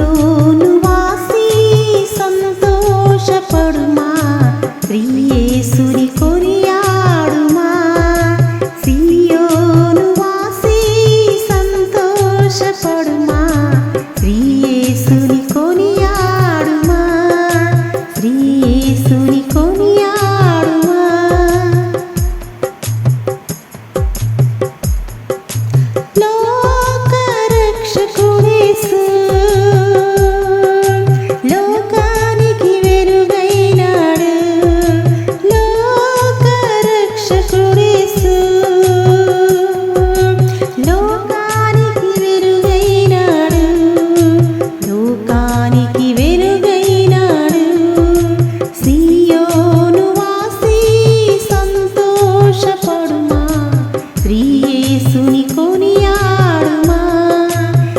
సియోను వాసి సంతోషపడుమా? శ్రీయేసుని కొనియాడుమా? సియోను వాసి సంతోషపడుమా? శ్రీయేసుని కొనియాడుమా? శ్రీయేసుని కొనియాడుమా? లోకరక్షకుడేసు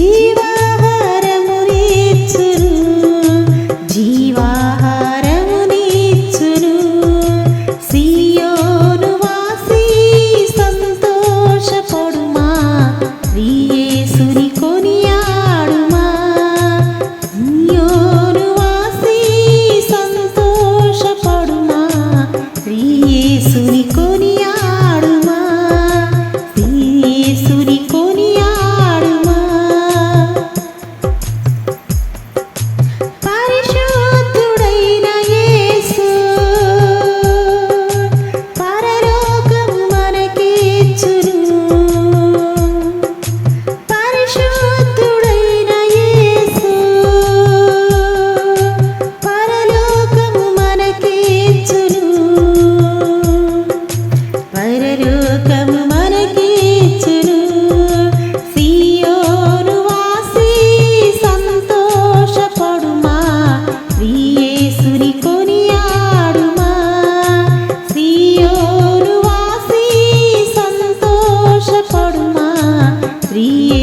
Chiva. 里。